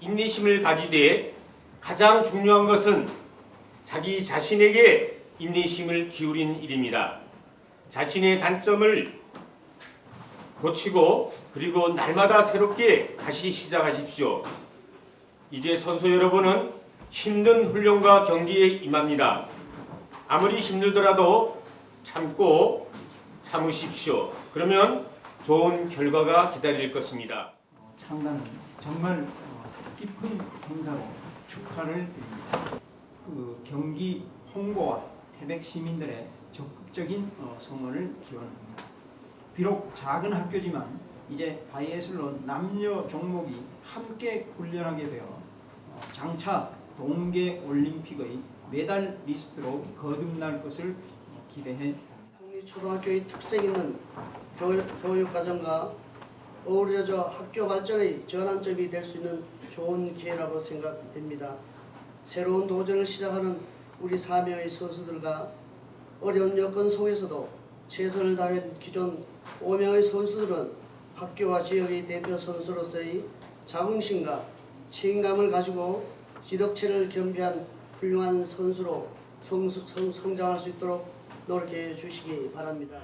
인내심을 가지되 가장 중요한 것은 자기 자신에게 인내심을 기울인 일입니다. 자신의 단점을 고치고 그리고 날마다 새롭게 다시 시작하십시오. 이제 선수 여러분은 힘든 훈련과 경기에 임합니다. 아무리 힘들더라도 참고 참으십시오. 그러면 좋은 결과가 기다릴 것입니다. 어, 창단은 정말 어, 깊은 행사로 축하를 드립니다. 그 경기 홍보와 태백 시민들의 적극적인 어, 성원을 기원합니다. 비록 작은 학교지만 이제 바이애슬론 남녀 종목이 함께 훈련하게 되어 어, 장차 동계 올림픽의 메달 리스트로 거듭날 것을 어, 기대해 봅니다. 국립초등학교의 특색 있는 교육, 교육과정과 어우러져 학교 발전의 전환점이 될 수 있는 좋은 기회라고 생각됩니다. 새로운 도전을 시작하는 우리 4명의 선수들과 어려운 여건 속에서도 최선을 다한 기존 5명의 선수들은 학교와 지역의 대표 선수로서의 자긍심과 책임감을 가지고 지덕체를 겸비한 훌륭한 선수로 성, 성, 성장할 수 있도록 노력해 주시기 바랍니다.